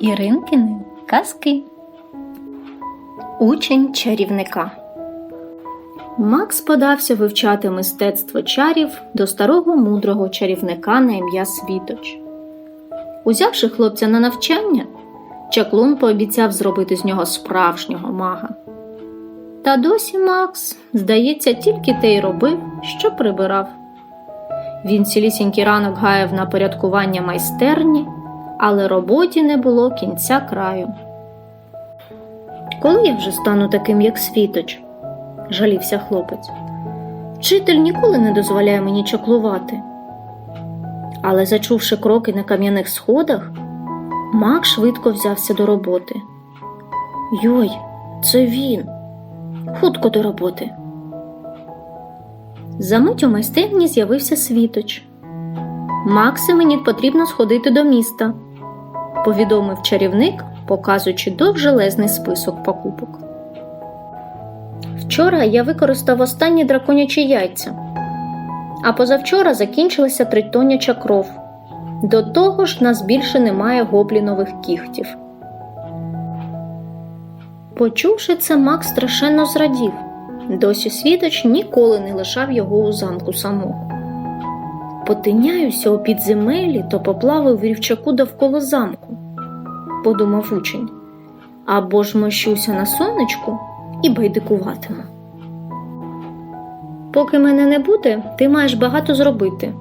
Іринкини казки. Учень чарівника. Макс подався вивчати мистецтво чарів до старого мудрого чарівника на ім'я Світоч. Узявши хлопця на навчання, чаклун пообіцяв зробити з нього справжнього мага. Та досі Макс, здається, тільки те й робив, що прибирав. Він цілісінький ранок гаяв на порядкування майстерні, але роботі не було кінця краю. Коли я вже стану таким, як світоч, жалівся хлопець. Вчитель ніколи не дозволяє мені чаклувати. Але, зачувши кроки на кам'яних сходах, Мак швидко взявся до роботи. Йой, це він. Хутко до роботи. Замить у майстерні з'явився світоч. Макси, мені потрібно сходити до міста, повідомив чарівник, показуючи довжелезний список покупок. Вчора я використав останні драконячі яйця, а позавчора закінчилася тритоняча кров. До того ж, нас більше немає гоблінових кіхтів. Почувши це, Макс страшенно зрадів. Досі світоч ніколи не лишав його у замку самого. Потиняюся у підземелі, то поплаваю в рівчаку довкола замку, подумав учень, або ж мощуся на сонечку і байдикуватиму. Поки мене не буде, ти маєш багато зробити,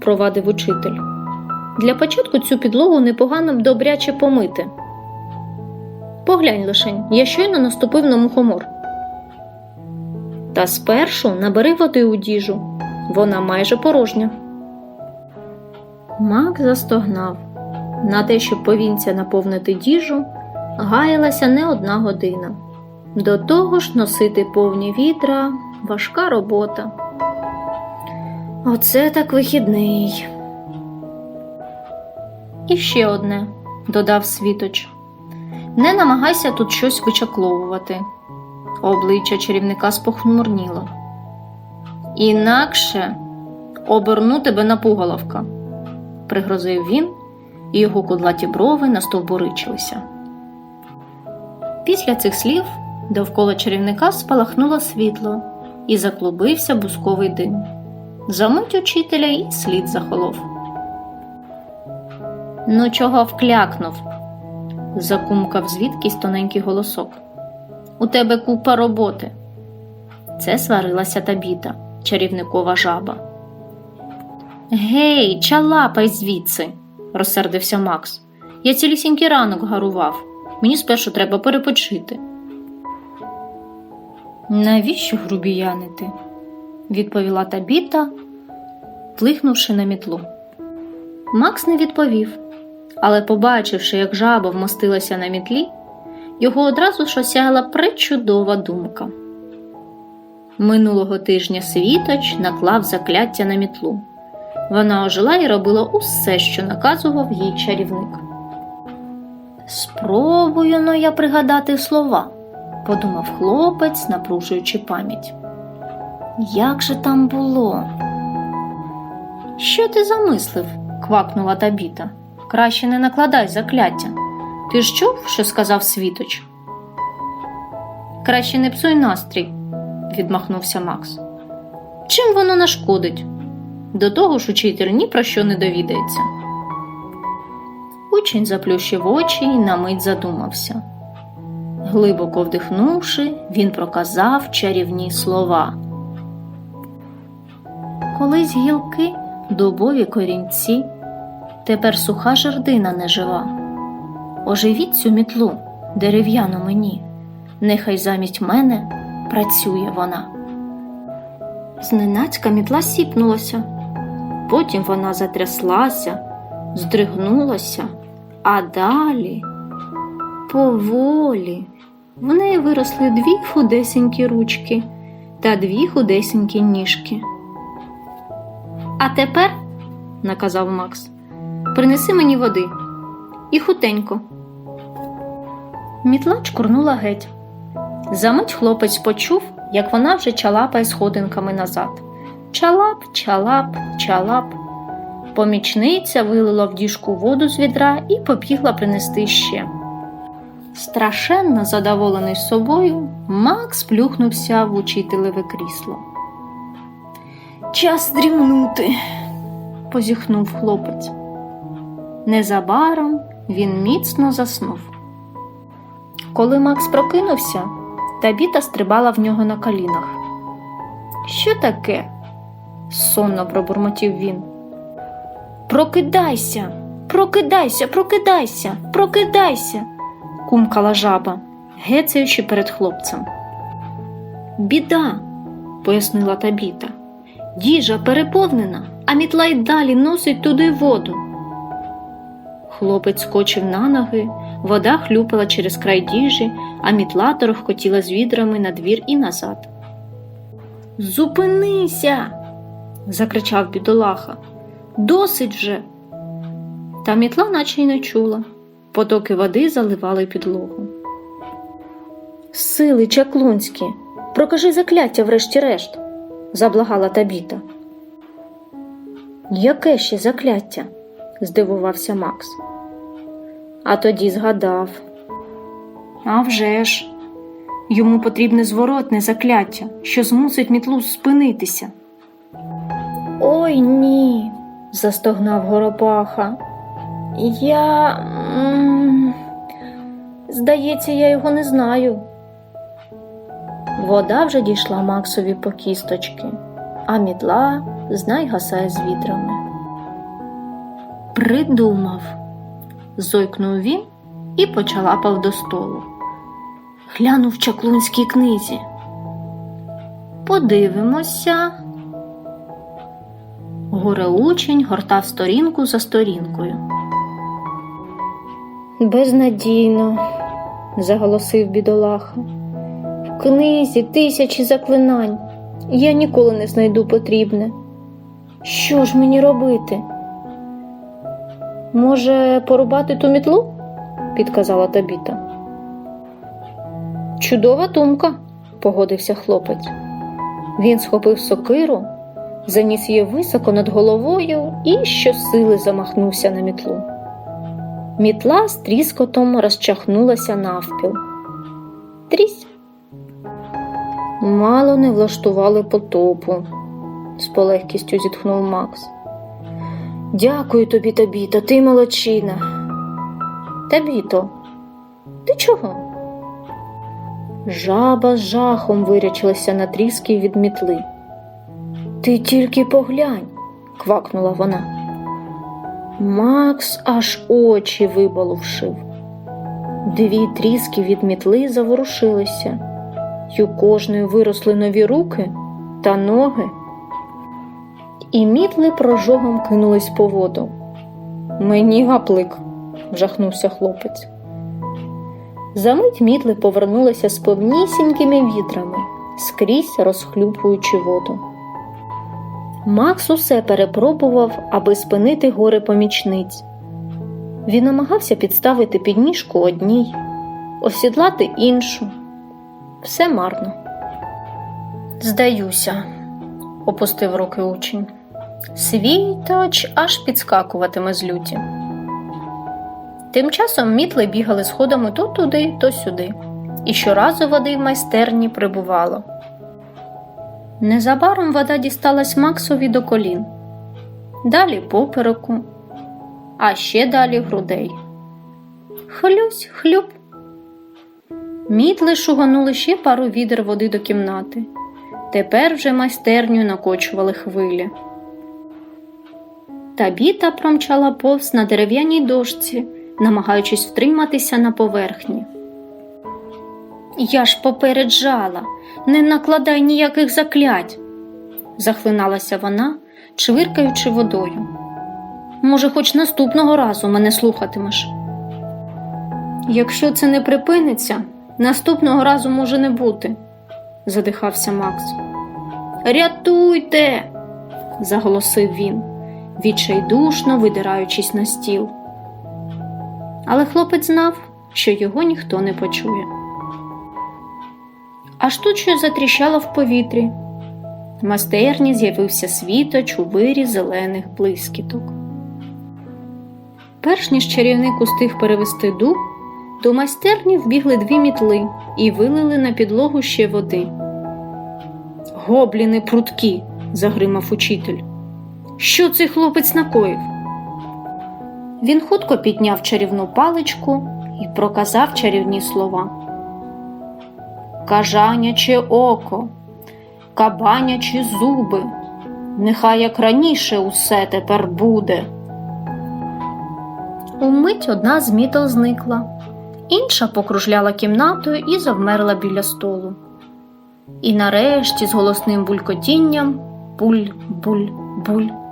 провадив учитель. Для початку цю підлогу непогано б добряче помити. Поглянь лишень, я щойно наступив на мухомор. Та спершу набери води у діжу, вона майже порожня. Мак застогнав. На те, щоб повінця наповнити діжу, гаялася не одна година. До того ж носити повні відра важка робота. Оце так вихідний. І ще одне, додав світоч. Не намагайся тут щось вичакловувати. Обличчя чарівника спохмурніло. Інакше оберну тебе на пуголовка, пригрозив він, і його кудлаті брови настовбуричилися. Після цих слів довкола чарівника спалахнуло світло і заклубився бусковий дим. Замить учителя і слід захолов. Ну, чого вклякнув? закумкав звідкись тоненький голосок. У тебе купа роботи. Це сварилася табіта, чарівникова жаба. Гей, чалапай звідси, розсердився Макс. Я цілісінький ранок гарував. Мені спершу треба перепочити. Навіщо грубіянити? відповіла табіта, плихнувши на мітлу. Макс не відповів, але, побачивши, як жаба вмостилася на мітлі, його одразу ж осяяла пречудова думка. Минулого тижня світоч наклав закляття на мітлу. Вона ожила і робила усе, що наказував їй чарівник. Спробую но я пригадати слова, подумав хлопець, напружуючи пам'ять. Як же там було? Що ти замислив? квакнула табіта. Краще не накладай закляття. Ти ж чув, що сказав світоч? Краще не псуй настрій, відмахнувся Макс. Чим воно нашкодить? До того ж учитель ні про що не довідається. Учень заплющив очі і на мить задумався. Глибоко вдихнувши, він проказав чарівні слова. Колись гілки, дубові корінці, тепер суха жердина нежива. Оживіть цю мітлу, дерев'яну мені, нехай замість мене працює вона. Зненацька мітла сіпнулася, потім вона затряслася, здригнулася, а далі поволі в неї виросли дві худесенькі ручки та дві худесенькі ніжки. А тепер, наказав Макс, принеси мені води і хутенько. Мітла чкурнула геть. Замить хлопець почув, як вона вже чалапає сходинками назад. Чалап, чалап, чалап. Помічниця вилила в діжку воду з відра і побігла принести ще. Страшенно задоволений собою, Макс плюхнувся в учителеве крісло. Час дрімнути, позіхнув хлопець. Незабаром він міцно заснув. Коли Макс прокинувся, Табіта стрибала в нього на колінах. Що таке? сонно пробурмотів він. Прокидайся, прокидайся, прокидайся, прокидайся, кумкала жаба, гецаючи перед хлопцем. Біда, пояснила Табіта. Діжа переповнена, а мітла й далі носить туди воду. Хлопець скочив на ноги, вода хлюпала через край діжі, а мітла торохкотіла з відрами на двір і назад. Зупинися. закричав бідолаха. Досить вже. Та мітла наче й не чула. Потоки води заливали підлогу. Сили чаклунські, прокажи закляття врешті-решт, заблагала Табіта. Яке ще закляття? здивувався Макс. А тоді згадав. «А вже ж, йому потрібне зворотне закляття, що змусить мітлу спинитися. Ой ні, застогнав Горопаха. Я. Здається, я його не знаю. Вода вже дійшла Максові по кісточки, а мітла знай гасає з вітрами. Придумав, зойкнув він і почалапав до столу. Глянув в чаклунській книзі. Подивимося. Гореучень гортав сторінку за сторінкою. Безнадійно, заголосив бідолаха. В книзі тисячі заклинань. Я ніколи не знайду потрібне. Що ж мені робити? Може, порубати ту мітлу? підказала Табіта. Чудова думка, погодився хлопець. Він схопив сокиру, заніс її високо над головою і щосили замахнувся на мітлу. Мітла з тріскотом розчахнулася навпіл. Трісь. Мало не влаштували потопу, з полегкістю зітхнув Макс. Дякую тобі, Табіто, ти молодчина. Табіто, ти чого? Жаба з жахом вирячилася на тріски від мітли. Ти тільки поглянь, квакнула вона. Макс аж очі вибалувшив. Дві тріски від мітли заворушилися, й у кожної виросли нові руки та ноги. І мітли прожогом кинулись по воду. Мені гаплик, вжахнувся хлопець. Замить мітли повернулися з повнісінькими вітрами, скрізь розхлюпуючи воду. Макс усе перепробував, аби спинити горе помічниць. Він намагався підставити підніжку одній, осідлати іншу. Все марно. Здаюся, опустив руки учень. Світоч аж підскакуватиме з люті. Тим часом мітли бігали сходами то туди, то сюди, і щоразу води в майстерні прибувало. Незабаром вода дісталась Максові до колін, далі попереку, а ще далі грудей. Хлюсь, хлюп. Мітли шуганули ще пару відер води до кімнати. Тепер вже майстерню накочували хвилі. Табіта промчала повз на дерев'яній дошці, намагаючись втриматися на поверхні. Я ж попереджала, не накладай ніяких заклять, захлиналася вона, чвиркаючи водою. Може, хоч наступного разу мене слухатимеш. Якщо це не припиниться, наступного разу може не бути, задихався Макс. Рятуйте, заголосив він, відчайдушно видираючись на стіл. Але хлопець знав, що його ніхто не почує. Аж тут щось затріщало в повітрі. В майстерні з'явився світоч у вирі зелених блискіток. Перш ніж чарівник устиг перевести дух, до майстерні вбігли дві мітли і вилили на підлогу ще води. Гобліни прутки, загримав учитель. Що цей хлопець накоїв? Він хутко підняв чарівну паличку і проказав чарівні слова. Кажаняче око, кабанячі зуби, нехай як раніше усе тепер буде. Умить одна з мітел зникла, інша покружляла кімнатою і завмерла біля столу. І нарешті з голосним булькотінням буль-буль-буль.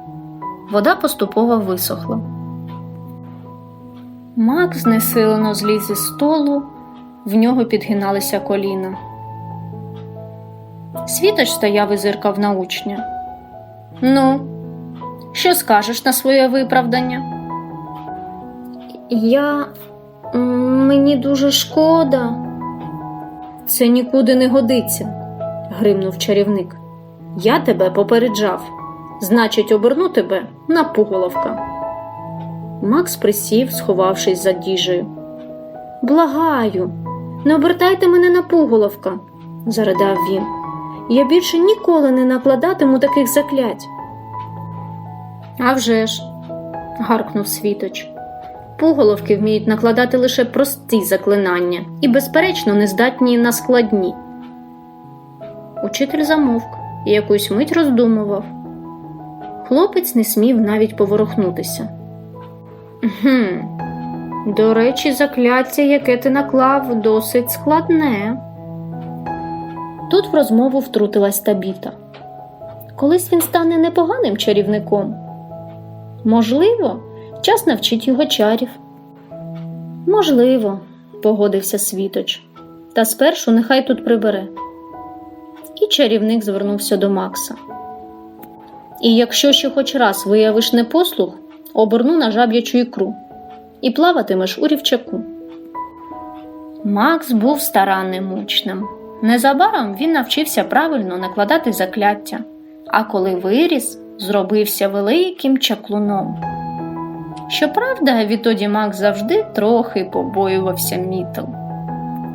Вода поступово висохла. Мак знесилено зліз із столу, в нього підгиналися коліна. Світоч стояв і зиркав на учня. Ну, що скажеш на своє виправдання? Я. мені дуже шкода. Це нікуди не годиться, гримнув чарівник. Я тебе попереджав. Значить, оберну тебе на пуголовка. Макс присів, сховавшись за діжею. Благаю, не обертайте мене на пуголовка, заридав він. Я більше ніколи не накладатиму таких заклять. «А вже ж», – гаркнув світоч. Пуголовки вміють накладати лише прості заклинання і, безперечно, не здатні на складні. Учитель замовк і якусь мить роздумував. Хлопець не смів навіть поворухнутися. «Гм, До речі, закляття, яке ти наклав, досить складне. Тут в розмову втрутилась Табіта. Колись він стане непоганим чарівником. Можливо, час навчить його чарів. Можливо, погодився світоч. Та спершу нехай тут прибере. І чарівник звернувся до Макса. І якщо ще хоч раз виявиш непослух, оберну на жаб'ячу ікру і плаватимеш у рівчаку. Макс був старанним учнем. Незабаром він навчився правильно накладати закляття, а коли виріс, зробився великим чаклуном. Щоправда, відтоді Макс завжди трохи побоювався мітл.